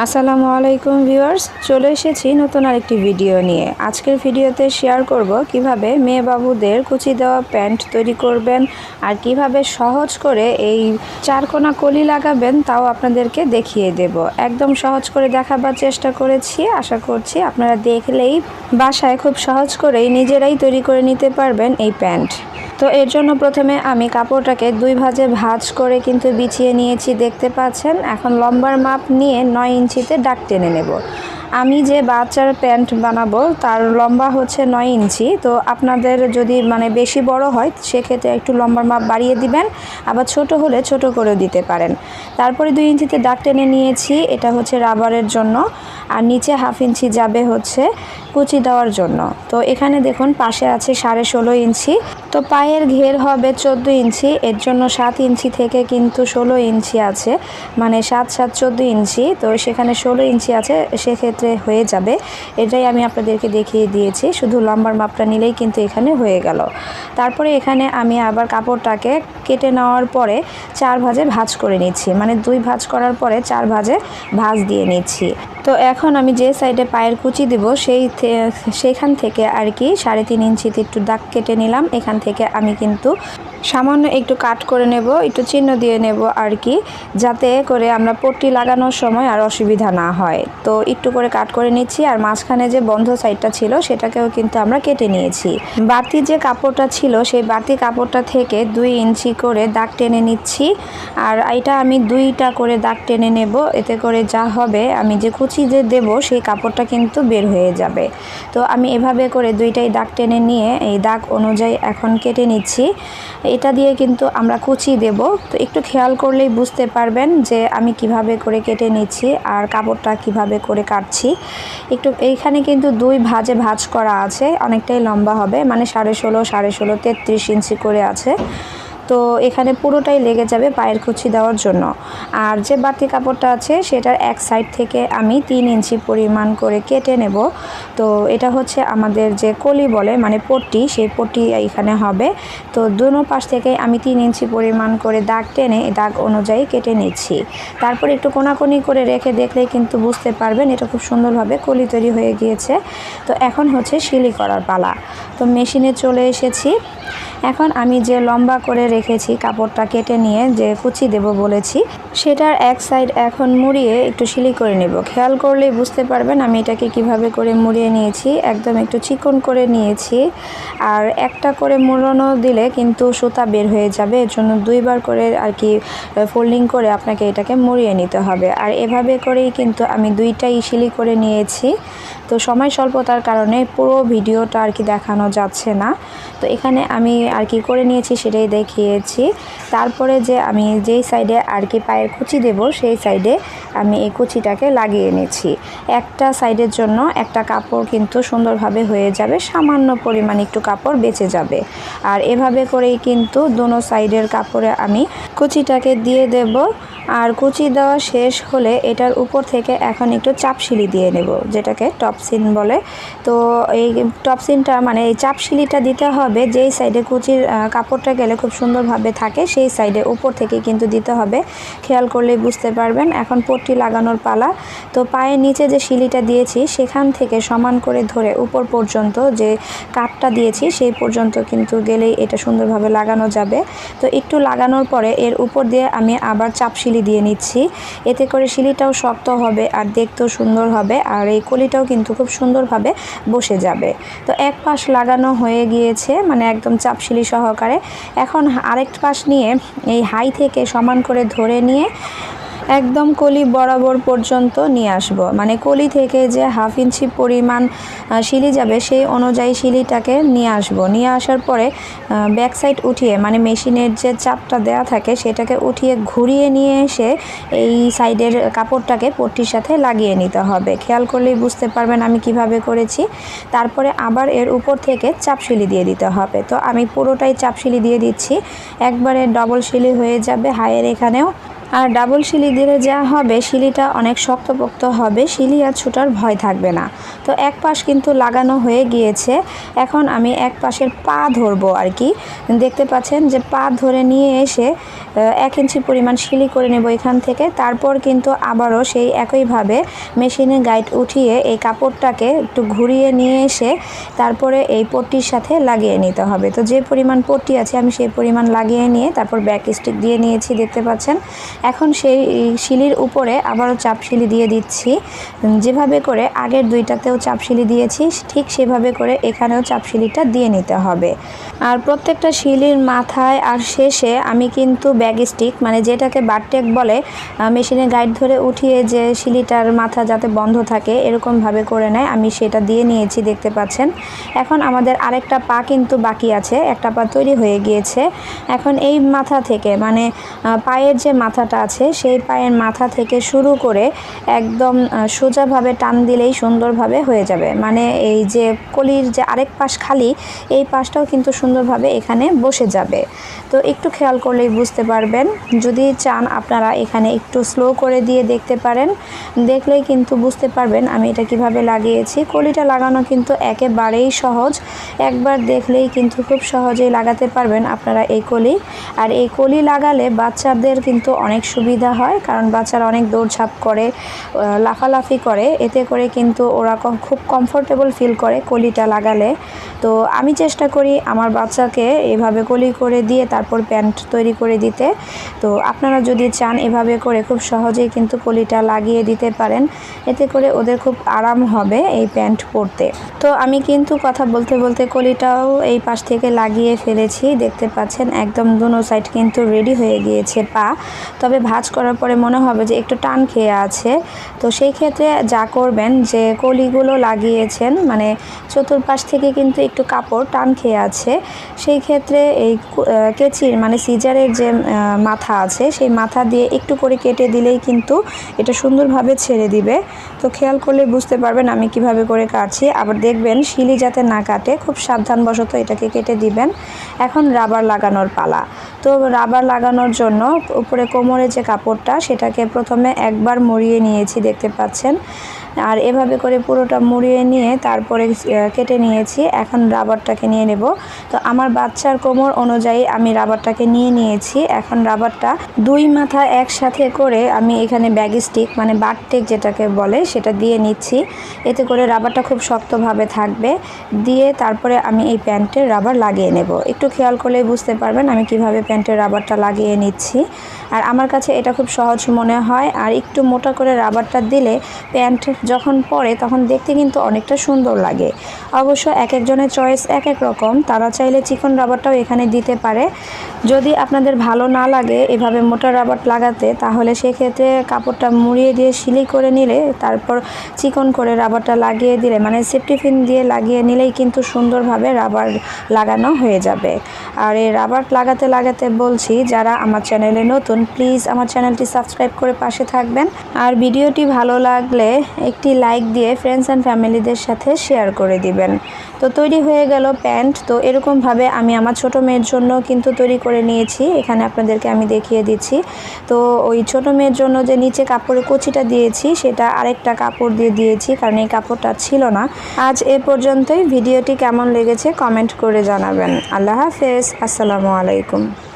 আসসালামু আলাইকুম ভিউয়ার্স, চলে এসেছি নতুন আরেকটি ভিডিও নিয়ে। আজকের ভিডিওতে শেয়ার করব কীভাবে মেয়ে বাবুদের কুচি দেওয়া প্যান্ট তৈরি করবেন আর কীভাবে সহজ করে এই চারকোনা কলি লাগাবেন তাও আপনাদেরকে দেখিয়ে দেব। একদম সহজ করে দেখাবার চেষ্টা করেছি, আশা করছি আপনারা দেখলেই বাসায় খুব সহজ করেই নিজেরাই তৈরি করে নিতে পারবেন এই প্যান্ট। তো এর জন্য প্রথমে আমি কাপড়টাকে দুই ভাজে ভাঁজ করে কিন্তু বিছিয়ে নিয়েছি, দেখতে পাচ্ছেন? এখন লম্বার মাপ নিয়ে নয় ইঞ্চিতে ডাক টেনে নেব। আমি যে বাচ্চার প্যান্ট বানাবো, তার লম্বা হচ্ছে নয় ইঞ্চি। তো আপনাদের যদি মানে বেশি বড় হয়, সেক্ষেত্রে একটু লম্বার মাপ বাড়িয়ে দিবেন, আবার ছোট হলে ছোট করে দিতে পারেন। তারপরে দুই ইঞ্চিতে দাগ টেনে নিয়েছি, এটা হচ্ছে রাবারের জন্য। আর নিচে হাফ ইঞ্চি যাবে হচ্ছে কুচি দেওয়ার জন্য। তো এখানে দেখুন পাশে আছে সাড়ে ষোলো ইঞ্চি। তো পায়ের ঘের হবে চোদ্দ ইঞ্চি, এর জন্য সাত ইঞ্চি থেকে কিন্তু ষোলো ইঞ্চি আছে মানে সাত সাত, চোদ্দ ইঞ্চি। তো সেখানে ষোলো ইঞ্চি আছে, সেক্ষেত্রে হয়ে যাবে। এটাই আমি আপনাদেরকে দেখিয়ে দিয়েছি, শুধু লম্বার মাপটা নিলেই কিন্তু এখানে হয়ে গেল। তারপরে এখানে আমি আবার কাপড়টাকে কেটে নেওয়ার পরে চার ভাজে ভাজ করে নিচ্ছি মানে দুই ভাজ করার পরে চার ভাজে ভাজ দিয়ে নিচ্ছি। তো এখন আমি যে সাইডে পায়ের কুচি দিব, সেই সেখান থেকে আর কি সাড়ে তিন ইঞ্চিতে একটু দাগ কেটে নিলাম। এখান থেকে আমি কিন্তু সামান্য একটু কাট করে নেব, একটু চিহ্ন দিয়ে নেব আর কি, যাতে করে আমরা পট্টি লাগানোর সময় আর অসুবিধা না হয়। তো একটু করে কাট করে নিচ্ছি আর মাঝখানে যে বন্ধ সাইডটা ছিল সেটাকেও কিন্তু আমরা কেটে নিয়েছি। বাড়তি যে কাপড়টা ছিল সেই বাড়তি কাপড়টা থেকে দুই ইঞ্চি করে দাগ টেনে নিচ্ছি আর এটা আমি দুইটা করে দাগ টেনে নেব, এতে করে যা হবে আমি যে কুচি যে দেব সেই কাপড়টা কিন্তু বের হয়ে যাবে। তো আমি এভাবে করে দুইটাই দাগ টেনে নিয়ে এই দাগ অনুযায়ী এখন কেটে নিচ্ছি। এটা দিয়ে কিন্তু আমরা কুচি দেব। তো একটু খেয়াল করলেই বুঝতে পারবেন যে আমি কীভাবে করে কেটে নিচ্ছি আর কাপড়টা কীভাবে করে কাটছি। একটু এইখানে কিন্তু দুই ভাজে ভাজ করা আছে, অনেকটাই লম্বা হবে মানে সাড়ে ষোলো সাড়ে ষোলো, তেত্রিশ ইঞ্চি করে আছে। তো এখানে পুরোটাই লেগে যাবে পায়ের কুচি দেওয়ার জন্য। আর যে বাতি কাপড়টা আছে, সেটার এক সাইড থেকে আমি তিন ইঞ্চি পরিমাণ করে কেটে নেব। তো এটা হচ্ছে আমাদের যে কলি বলে মানে পট্টি, সেই পট্টি এখানে হবে। তো দুনো পাশ থেকে আমি তিন ইঞ্চি পরিমাণ করে দাগ টেনে, দাগ অনুযায়ী কেটে নিচ্ছি। তারপর একটু কোনাকুনি করে রেখে দেখলে কিন্তু বুঝতে পারবেন, এটা খুব সুন্দরভাবে কলি তৈরি হয়ে গিয়েছে। তো এখন হচ্ছে শিলি করার পালা। তো মেশিনে চলে এসেছি। এখন আমি যে লম্বা করে রেখেছি কাপড়টা কেটে নিয়ে যে কুচি দেব বলেছি, সেটার এক সাইড এখন মুড়িয়ে একটু শিলি করে নেব। খেয়াল করলেই বুঝতে পারবেন আমি এটাকে কীভাবে করে মুড়িয়ে নিয়েছি। একদম একটু চিকন করে নিয়েছি আর একটা করে মুড়ানো দিলে কিন্তু সুতা বের হয়ে যাবে। এর জন্য দুইবার করে আর কি ফোল্ডিং করে আপনাকে এটাকে মুড়িয়ে নিতে হবে। আর এভাবে করেই কিন্তু আমি দুইটাই শিলি করে নিয়েছি। তো সময় স্বল্পতার কারণে পুরো ভিডিওটা আর কি দেখানো যাচ্ছে না। তো এখানে আমি আর কি করে নিয়েছি সেটাই দেখিয়েছি। তারপরে যে আমি যেই সাইডে আর কি পায়ের কুচি দেব, সেই সাইডে আমি এই কুচিটাকে লাগিয়ে নিয়েছি একটা সাইডের জন্য একটা কাপড় কিন্তু সুন্দরভাবে হয়ে যাবে, সামান্য পরিমাণ একটু কাপড় বেঁচে যাবে। আর এভাবে করেই কিন্তু দোনো সাইডের কাপড়ে আমি কুচিটাকে দিয়ে দেব। আর কুচি দেওয়া শেষ হলে এটার উপর থেকে এখন একটু চাপশিলি দিয়ে নেব, যেটাকে টপসিন বলে। তো এই টপসিনটা মানে এই চাপশিলিটা দিতে হবে, যেই সাইডে কুচির কাপড়টা গেলে খুব সুন্দরভাবে থাকে, সেই সাইডে উপর থেকে কিন্তু দিতে হবে। খেয়াল করলেই বুঝতে পারবেন, এখন পট্টি লাগানোর পালা। তো পায়ের নিচে যে শিলিটা দিয়েছি, সেখান থেকে সমান করে ধরে উপর পর্যন্ত যে কাঠটা দিয়েছি, সেই পর্যন্ত কিন্তু গেলেই এটা সুন্দরভাবে লাগানো যাবে। তো একটু লাগানোর পরে এর উপর দিয়ে আমি আবার চাপ শিলি দিয়ে নিচ্ছি। এতে করে শিলিটাও শক্ত হবে আর দেখতেও সুন্দর হবে আর এই কলিটাও কিন্তু খুব সুন্দরভাবে বসে যাবে। তো এক পাশ লাগানো হয়ে গিয়েছে মানে একদম চাপশিলি সহকারে। এখন আরেক পাশ নিয়ে এই হাই থেকে সমান করে ধরে নিয়ে একদম কলি বরাবর পর্যন্ত নিয়ে আসব। মানে কলি থেকে যে হাফ ইঞ্চি পরিমাণ শিলি যাবে, সেই অনুযায়ী শিলিটাকে নিয়ে আসব। নিয়ে আসার পরে ব্যাক সাইড উঠিয়ে মানে মেশিনের যে চাপটা দেয়া থাকে, সেটাকে উঠিয়ে ঘুরিয়ে নিয়ে এসে এই সাইডের কাপড়টাকে পট্টির সাথে লাগিয়ে নিতে হবে। খেয়াল করলেই বুঝতে পারবেন আমি কীভাবে করেছি। তারপরে আবার এর উপর থেকে চাপ শিলি দিয়ে দিতে হবে। তো আমি পুরোটাই চাপ শিলি দিয়ে দিচ্ছি। একবারে ডবল শিলি হয়ে যাবে হায়ের এখানেও। আর ডাবল শিলি দিলে যা হবে, শিলিটা অনেক শক্তপোক্ত হবে, শিলি আর ছুটার ভয় থাকবে না। তো এক পাশ কিন্তু লাগানো হয়ে গিয়েছে। এখন আমি এক পাশের পা ধরবো আর কি। দেখতে পাচ্ছেন যে পা ধরে নিয়ে এসে এক ইঞ্চি পরিমাণ শিলি করে নেব এখান থেকে। তারপর কিন্তু আবারও সেই একইভাবে মেশিনে গাইড উঠিয়ে এই কাপড়টাকে একটু ঘুরিয়ে নিয়ে এসে তারপরে এই পট্টির সাথে লাগিয়ে নিতে হবে। তো যে পরিমাণ পট্টি আছে, আমি সেই পরিমাণ লাগিয়ে নিয়ে তারপর ব্যাক স্টিক দিয়ে নিয়েছি, দেখতে পাচ্ছেন। এখন সেই শিলির উপরে আবারও চাপ শিলি দিয়ে দিচ্ছি। যেভাবে করে আগের দুইটাতেও চাপ শিলি দিয়েছি, ঠিক সেভাবে করে এখানেও চাপ শিলিটা দিয়ে নিতে হবে। আর প্রত্যেকটা শিলির মাথায় আর শেষে আমি কিন্তু ব্যাগ স্টিক মানে যেটাকে বারটেক বলে মেশিনে গাইড ধরে উঠিয়ে যে শিলিটার মাথা যাতে বন্ধ থাকে, এরকমভাবে করে নেয়। আমি সেটা দিয়ে নিয়েছি, দেখতে পাচ্ছেন। এখন আমাদের আরেকটা পা কিন্তু বাকি আছে, একটা পা তৈরি হয়ে গিয়েছে। এখন এই মাথা থেকে মানে পায়ের যে মাথাটা আছে, সেই পায়ের মাথা থেকে শুরু করে একদম সোজাভাবে টান দিলেই সুন্দরভাবে হয়ে যাবে। মানে এই যে কলির যে আরেক পাশ খালি, এই পাশটাও কিন্তু সুন্দরভাবে এখানে বসে যাবে। তো একটু খেয়াল করলেই বুঝতে পারবেন। যদি চান আপনারা এখানে একটু স্লো করে দিয়ে দেখতে পারেন, দেখলেই কিন্তু বুঝতে পারবেন আমি এটা কীভাবে লাগিয়েছি। কলিটা লাগানো কিন্তু একেবারেই সহজ। একবার দেখলেই কিন্তু খুব সহজেই লাগাতে পারবেন আপনারা এই কলি। আর এই কলি লাগালে বাচ্চাদের কিন্তু অনেক সুবিধা হয়, কারণ বাচ্চারা অনেক দৌড়ঝাঁপ করে লাফালাফি করে। এতে করে কিন্তু ওরা খুব কমফোর্টেবল ফিল করে কলিটা লাগালে। তো আমি চেষ্টা করি আমার বাচ্চাকে এভাবে কলি করে দিয়ে তারপর প্যান্ট তৈরি করে দিতে। তো আপনারা যদি চান এভাবে করে খুব সহজেই কিন্তু কলিটা লাগিয়ে দিতে পারেন। এতে করে ওদের খুব আরাম হবে এই প্যান্ট পরতে। তো আমি কিন্তু কথা বলতে বলতে কলিটাও এই পাশ থেকে লাগিয়ে ফেলেছি। দেখতে পাচ্ছেন একদম দুনো সাইড কিন্তু রেডি হয়ে গিয়েছে পা। তবে ভাঁজ করার পরে মনে হবে যে একটু টান খেয়ে আছে। তো সেই ক্ষেত্রে যা করবেন যে কলিগুলো লাগিয়েছেন মানে চতুর্পাশ থেকে কিন্তু একটু কাপড় টান খেয়ে আছে। সেই ক্ষেত্রে এই কেচির মানে সিজারের যে মাথা আছে, সেই মাথা দিয়ে একটু করে কেটে দিলেই কিন্তু এটা সুন্দরভাবে ছেড়ে দিবে। তো খেয়াল করলে বুঝতে পারবেন আমি কীভাবে করে কাটছি। আবার দেখবেন শিলি যাতে না কাটে, খুব সাবধানবশত এটাকে কেটে দিবেন। এখন রাবার লাগানোর পালা। তো রাবার লাগানোর জন্য উপরে কোমরে যে কাপড়টা সেটাকে প্রথমে একবার মরিয়ে নিয়েছি দেখতে পাচ্ছেন। আর এভাবে করে পুরোটা মুড়িয়ে নিয়ে তারপরে কেটে নিয়েছি। এখন রাবারটাকে নিয়ে নেব। তো আমার বাচ্চার কোমর অনুযায়ী আমি রাবারটাকে নিয়ে নিয়েছি। এখন রাবারটা দুই মাথা একসাথে করে আমি এখানে ব্যাগ স্টিক মানে বারটেক যেটাকে বলে, সেটা দিয়ে নিচ্ছি। এতে করে রাবারটা খুব শক্তভাবে থাকবে। দিয়ে তারপরে আমি এই প্যান্টের রাবার লাগিয়ে নেব। একটু খেয়াল করলেই বুঝতে পারবেন আমি কীভাবে প্যান্টের রাবারটা লাগিয়ে নিচ্ছি। আর আমার কাছে এটা খুব সহজ মনে হয়। আর একটু মোটা করে রাবারটা দিলে প্যান্ট যখন পরে তখন দেখতে কিন্তু অনেকটা সুন্দর লাগে। অবশ্য এক একজনের চয়েস এক এক রকম। তারা চাইলে চিকন রাবারটাও এখানে দিতে পারে। যদি আপনাদের ভালো না লাগে এভাবে মোটা রাবার লাগাতে, তাহলে সেক্ষেত্রে কাপড়টা মুড়িয়ে দিয়ে সিলি করে নিলে, তারপর চিকন করে রাবারটা লাগিয়ে দিলে মানে সেফটি পিন দিয়ে লাগিয়ে নিলেই কিন্তু সুন্দরভাবে রাবার লাগানো হয়ে যাবে। আর এই রাবার লাগাতে লাগাতে বলছি, যারা আমার চ্যানেলে নতুন প্লিজ আমার চ্যানেলটি সাবস্ক্রাইব করে পাশে থাকবেন। আর ভিডিওটি ভালো লাগলে একটি লাইক দিয়ে ফ্রেন্ডস অ্যান্ড ফ্যামিলিদের সাথে শেয়ার করে দিবেন। তো তৈরি হয়ে গেল প্যান্ট। তো এরকমভাবে আমি আমার ছোট মেয়ের জন্য কিন্তু তৈরি করে নিয়েছি। এখানে আপনাদেরকে আমি দেখিয়ে দিচ্ছি। তো ওই ছোট মেয়ের জন্য যে নিচে কাপড়ের কুচিটা দিয়েছি, সেটা আরেকটা কাপড় দিয়ে দিয়েছি, কারণ এই কাপড়টা ছিল না। আজ এ পর্যন্তই। ভিডিওটি কেমন লেগেছে কমেন্ট করে জানাবেন। আল্লাহ হাফেজ। আসসালামু আলাইকুম।